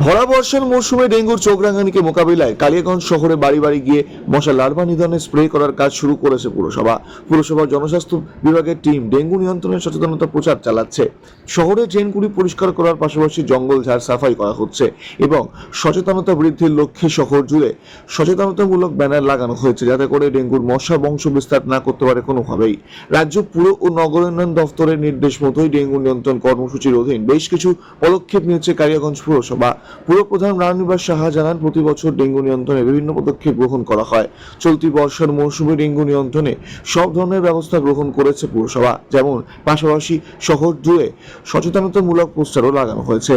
ভরা বর্ষার মৌসুমে ডেঙ্গুর চোখ রাঙানিকে মোকাবিলায় কালিয়াগঞ্জ শহরে বাড়ি বাড়ি গিয়ে মশা লার্ভা নিধনে স্প্রে করার কাজ শুরু করেছে পুরসভা। পুরসভার জনস্বাস্থ্য বিভাগের টিম ডেঙ্গু নিয়ন্ত্রণের সচেতনতা প্রচার চালাচ্ছে। শহরে ট্রেনগুলি পরিষ্কার করার পাশাপাশি জঙ্গল ঝাড় সাফাই করা হচ্ছে এবং সচেতনতা বৃদ্ধির লক্ষ্যে শহর জুড়ে সচেতনতামূলক ব্যানার লাগানো হয়েছে যাতে করে ডেঙ্গুর মশা বংশ বিস্তার না করতে পারে কোনোভাবেই। রাজ্য পুর ও নগর উন্নয়ন দফতরের নির্দেশ মতোই ডেঙ্গু নিয়ন্ত্রণ কর্মসূচির অধীন বেশ কিছু পদক্ষেপ নিয়েছে কালিয়াগঞ্জ পুরসভা। পুরপ্রধান রামনিবাস সাহা জানান, প্রতি বছর ডেঙ্গু নিয়ন্ত্রণে বিভিন্ন পদক্ষেপ গ্রহণ করা হয়। চলতি বর্ষার মৌসুমে ডেঙ্গু নিয়ন্ত্রণে সব ধরনের ব্যবস্থা গ্রহণ করেছে পুরসভা। যেমন পাশাপাশি শহর জুড়ে সচেতনতামূলক পোস্টারও লাগানো হয়েছে।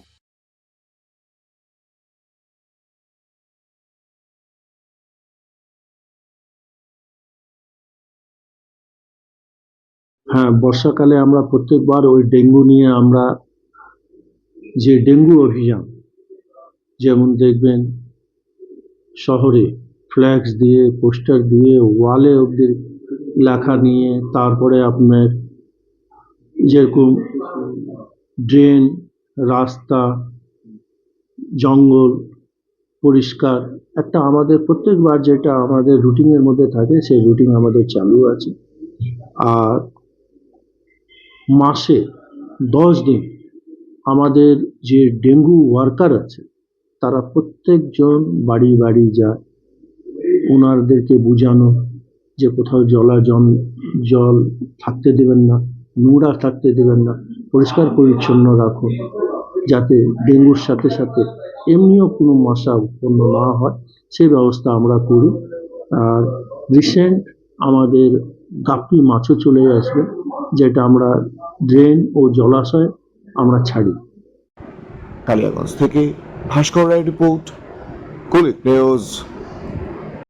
হ্যাঁ বর্ষাকালে আমরা প্রত্যেকবার ওই ডেঙ্গু নিয়ে আমরা যে ডেঙ্গু অভিযান, যেমন দেখবেন শহরে ফ্ল্যাক্স দিয়ে পোস্টার দিয়ে ওয়ালে অবধি লেখা নিয়ে, তারপরে আপনার যেরকম ড্রেন রাস্তা, জঙ্গল পরিষ্কার, একটা আমাদের প্রত্যেকবার যেটা আমাদের রুটিনের মধ্যে থাকে, সেই রুটিন আমাদের চালু আছে। আর মাসে দশ দিন আমাদের যে ডেঙ্গু ওয়ার্কার আছে, তারা প্রত্যেকজন বাড়ি বাড়ি যায়। ওনাদেরকে বোঝানো যে কোথাও জলা জল জল থাকতে দেবেন না, নোংরা থাকতে দেবেন না, পরিষ্কার পরিচ্ছন্ন রাখুন, যাতে ডেঙ্গুর সাথে সাথে এমনিও কোনো মশা উৎপন্ন না হয়। সেই ব্যবস্থা আমরা করি। আর রিসেন্ট আমাদের গাপ্পি মাছও চলে আসবে। যেটা আমরা ড্রেন ও জলাশয় আমরা ছাড়ি। কালিয়াগঞ্জ থেকে ভাস্কর রায় রিপোর্ট কুলিক নিউজ